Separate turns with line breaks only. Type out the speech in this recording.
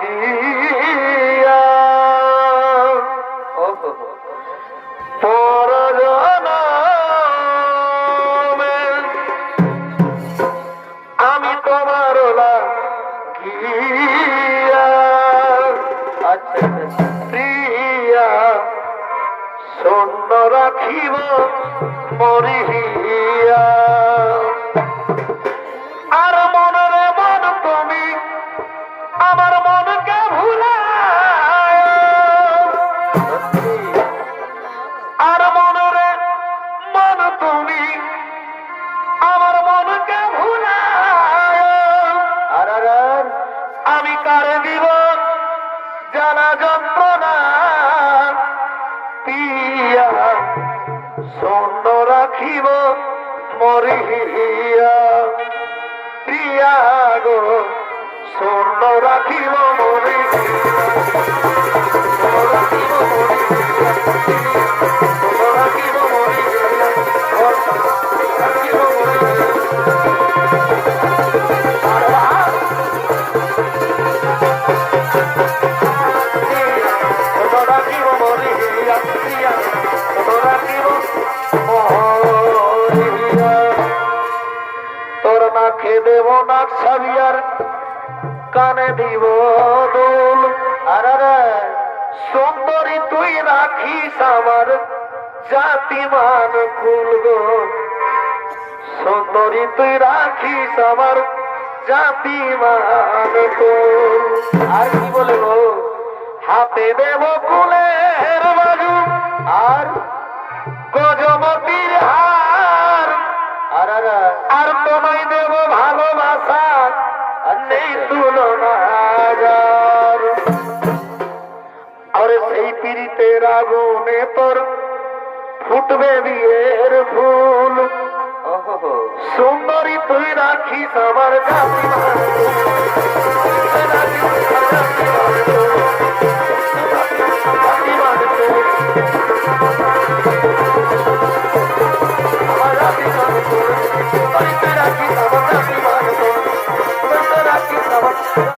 গিয়া আমি তোমার ওলা গিয়া আচ্ছা, আচ্ছা, আচ্ছা প্রিয়া শূন্য রাখিব মরিয়া তুমি আমার মনকে আর আমি কারে দিব জানা যন্ত্রণা? পিয়া শূন্য রাখিব মরিয়া প্রিয়া গো শূন্য রাখিব মরিয়া নাক সাবিয়ার কানে দিব দোল। আর সুন্দরী তুই রাখিস আমার জাতিমান খুলব সুন্দরী তুই রাখিস আমার জাতিমান কুল আর তোমায় দেব ভালোবাসা নেই তুলনা। আর সেই পীড়িতের আগুনে তোর ফুটবে বিয়ের ফুল। সুন্দরী তুই রাখিস আমার জাতি জাতি